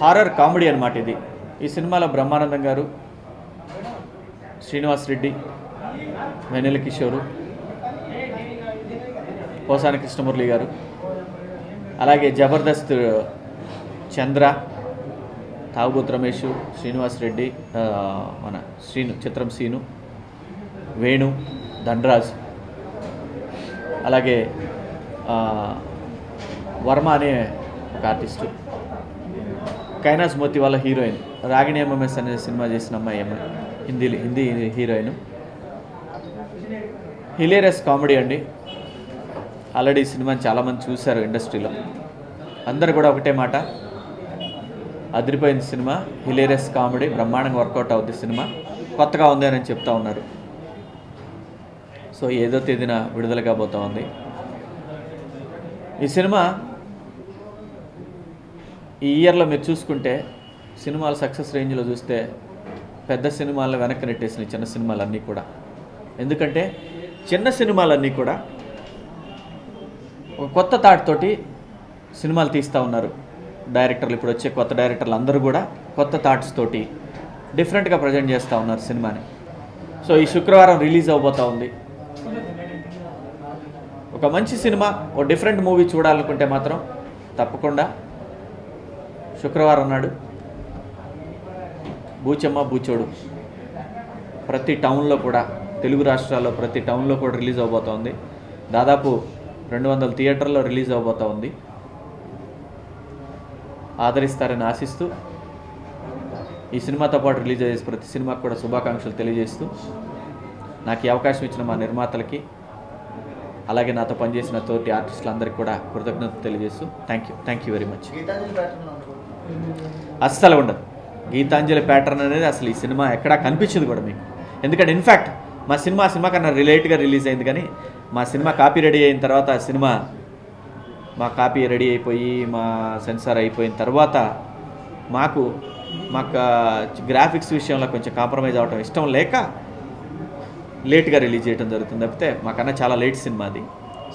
Horror comedy అనమాట ఇది. ఈ సినిమాలో బ్రహ్మానందం గారు శ్రీనివాస్ రెడ్డి వెన్నెల కిషోరు పోసాని కృష్ణమురళి గారు అలాగే జబర్దస్త్ చంద్ర తాగుబోతు రమేష్ శ్రీనివాస్ రెడ్డి మన శ్రీను చిత్రం శ్రీను వేణు ధనరాజ్ అలాగే వర్మ అనే ఒక ఆర్టిస్టు. కైనాస్ మోతి వాళ్ళ heroine. Ragini M M S అనే సినిమా చేసిన అమ్మాయి అమ్మాయి. Hindi Hindi heroine. Hilarious comedy అండి. ఆల్రెడీ ఈ సినిమాని చాలామంది చూశారు ఇండస్ట్రీలో. అందరు కూడా ఒకటే మాట. అదిరిపోయింది సినిమా. హిలేరియస్ కామెడీ బ్రహ్మాండంగా వర్కౌట్ అవుద్ది సినిమా. కొత్తగా ఉంది అని చెప్తా ఉన్నారు. సో ఏదో తేదీన విడుదల పోతూ ఉంది. ఈ సినిమా ఈ ఇయర్లో మీరు చూసుకుంటే సినిమాల సక్సెస్ రేంజ్లో చూస్తే పెద్ద సినిమాలను వెనక్కి నెట్టేసినాయి చిన్న సినిమాలన్నీ కూడా. ఎందుకంటే చిన్న సినిమాలన్నీ కూడా ఒక కొత్త థాట్ తోటి సినిమాలు తీస్తూ ఉన్నారు. డైరెక్టర్లు ఇప్పుడు వచ్చే కొత్త డైరెక్టర్లు అందరూ కూడా కొత్త థాట్స్ తోటి డిఫరెంట్గా ప్రజెంట్ చేస్తూ ఉన్నారు సినిమాని. సో ఈ శుక్రవారం రిలీజ్ అవబోతూ ఉంది. ఒక మంచి సినిమా ఓ డిఫరెంట్ మూవీ చూడాలనుకుంటే మాత్రం తప్పకుండా శుక్రవారం నాడు బూచమ్మ బూచోడు ప్రతి టౌన్లో కూడా తెలుగు రాష్ట్రాల్లో ప్రతి టౌన్లో కూడా రిలీజ్ అవబోతోంది. దాదాపు రెండు వందల థియేటర్లో రిలీజ్ అవబోతూ ఉంది ఆదరిస్తారని ఆశిస్తూ ఈ సినిమాతో పాటు రిలీజ్ అయ్యే ప్రతి సినిమాకు కూడా శుభాకాంక్షలు తెలియజేస్తూ నాకు ఈ అవకాశం ఇచ్చిన మా నిర్మాతలకి అలాగే నాతో పనిచేసిన తోటి ఆర్టిస్టులందరికీ కూడా కృతజ్ఞతలు తెలియజేస్తూ thank you thank you very much అస్సలు ఉండదు. గీతాంజలి ప్యాటర్న్ అనేది అసలు ఈ సినిమా ఎక్కడా కనిపించదు కూడా మీకు. ఎందుకంటే ఇన్ఫ్యాక్ట్ మా సినిమా సినిమా కన్నా రిలేట్గా రిలీజ్ అయింది కానీ మా సినిమా కాపీ రెడీ అయిన తర్వాత ఆ సినిమా మా కాపీ రెడీ అయిపోయి మా సెన్సార్ అయిపోయిన తర్వాత మాకు మాకు గ్రాఫిక్స్ విషయంలో కొంచెం కాంప్రమైజ్ అవ్వటం ఇష్టం లేక లేట్గా రిలీజ్ చేయడం జరుగుతుంది తప్పితే మాకన్నా చాలా లేట్ సినిమా అది.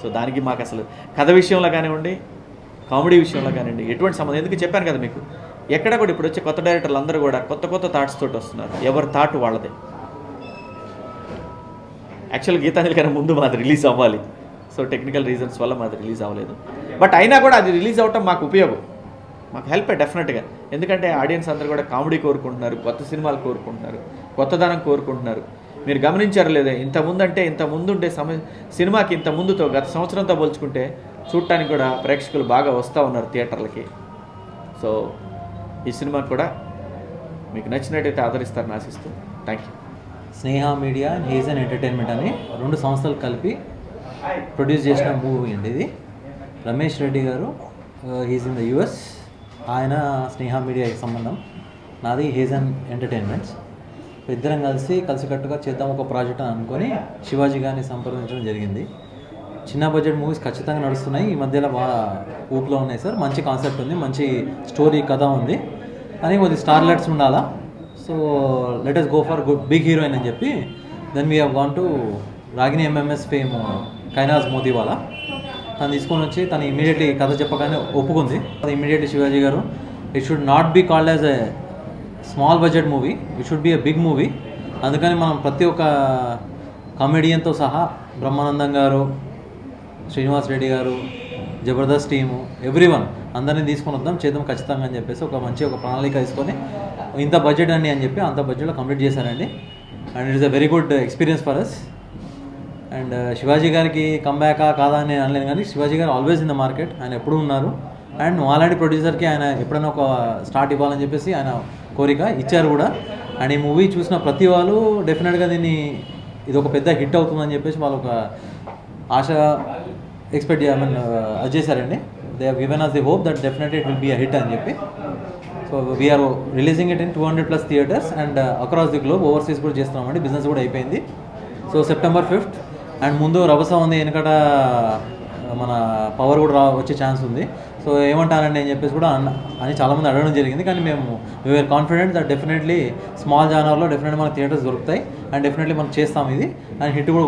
సో దానికి మాకు అసలు కథ విషయంలో కానివ్వండి కామెడీ విషయంలో కానివ్వండి ఎటువంటి సంబంధం ఎందుకు చెప్పాను కదా మీకు? ఎక్కడ కూడా ఇప్పుడు వచ్చే కొత్త డైరెక్టర్లు అందరూ కూడా కొత్త కొత్త థాట్స్ తోటి వస్తున్నారు. ఎవరి థాట్ వాళ్ళదే. యాక్చువల్ గీతాంజలి కన్నా ముందు మాది రిలీజ్ అవ్వాలి. సో టెక్నికల్ రీజన్స్ వల్ల మాది రిలీజ్ అవ్వలేదు. బట్ అయినా కూడా అది రిలీజ్ అవ్వటం మాకు ఉపయోగం. మాకు హెల్ప్ డెఫినెట్గా ఎందుకంటే ఆడియన్స్ అందరూ కూడా కామెడీ కోరుకుంటున్నారు కొత్త సినిమాలు కోరుకుంటున్నారు కొత్తదనం కోరుకుంటున్నారు. మీరు గమనించారు లేదా ఇంత ముందు అంటే ఇంత ముందు ఉండే సమయ సినిమాకి ఇంత ముందుతో గత సంవత్సరంతో పోల్చుకుంటే చూడటానికి కూడా ప్రేక్షకులు బాగా వస్తూ ఉన్నారు థియేటర్లకి. సో ఈ సినిమా కూడా మీకు నచ్చినట్టయితే ఆదరిస్తారని ఆశిస్తూ thank you Sneha media has and entertainment అని రెండు సంస్థలు కలిపి ప్రొడ్యూస్ చేసిన మూవీ అండి ఇది. Ramesh Reddy garu uh, he's in the US ఆయన స్నేహ మీడియాకి సంబంధం. నాది హేజ్ అండ్ ఎంటర్టైన్మెంట్స్. ఇద్దరం కలిసి కలిసికట్టుగా చేద్దాం ఒక ప్రాజెక్ట్ అని అనుకొని శివాజీ గారిని సంప్రదించడం జరిగింది. చిన్న బడ్జెట్ మూవీస్ ఖచ్చితంగా నడుస్తున్నాయి. ఈ మధ్యలో బాగా ఊపులో ఉన్నాయి సార్. మంచి కాన్సెప్ట్ ఉంది. మంచి స్టోరీ కథ ఉంది. కానీ కొద్ది స్టార్ స్టార్లెట్స్ ఉండాలా? So let us go for good big heroine అని చెప్పి then we have gone to Ragini M M S fame Kainaz Motiwala. తను తీసుకొని వచ్చి తను ఇమీడియట్లీ కథ చెప్పగానే ఒప్పుకుంది. Immediately Shivaji garu it should not be called as a small budget movie it should be a big movie అందుకని మనం ప్రతి ఒక్క కామెడియన్తో సహా బ్రహ్మానందం గారు శ్రీనివాస్ రెడ్డి గారు జబర్దస్త్ టీము ఎవ్రీ వన్ అందరినీ తీసుకొని వద్దాం చేద్దాం ఖచ్చితంగా అని చెప్పేసి ఒక మంచి ఒక ప్రణాళిక తీసుకొని ఇంత బడ్జెట్ అండి అని చెప్పి అంత బడ్జెట్లో కంప్లీట్ చేశారండి. And it is a very good experience for us and Shivaji గారికి కంబ్యాకా కాదా అని అనలేదు అనలేను కానీ శివాజీ గారు ఆల్వేస్ ఇన్ ద మార్కెట్ ఆయన ఎప్పుడూ ఉన్నారు. అండ్ ఆల్రెడీ ప్రొడ్యూసర్కి ఆయన ఎప్పుడైనా ఒక స్టార్ట్ ఇవ్వాలని చెప్పేసి ఆయన కోరిక ఇచ్చారు కూడా. అండ్ ఈ మూవీ చూసిన ప్రతి వాళ్ళు డెఫినెట్గా దీన్ని ఇది ఒక పెద్ద హిట్ అవుతుందని చెప్పేసి వాళ్ళు ఒక ఆశ ఎక్స్పెక్ట్ ఐ మీన్ అది చేశారండి. They given us the hope that definite it will be a hit అని చెప్పి. So we are releasing it in two hundred plus theatres and across the globe overseas కూడా చేస్తున్నామండి. బిజినెస్ కూడా అయిపోయింది. So September fifth and ముందు రభస ఉంది వెనకట uh, మన పవర్ కూడా రా వచ్చే ఛాన్స్ ఉంది. సో ఏమంటారండి అని చెప్పేసి కూడా అన్న. అని చాలామంది అడగడం జరిగింది. కానీ మేము we are confident that definitely small జానర్లో definitely మనకు థియేటర్స్ దొరుకుతాయి. అండ్ డెఫినెట్లీ మనం చేస్తాం ఇది. అండ్ హిట్ కూడా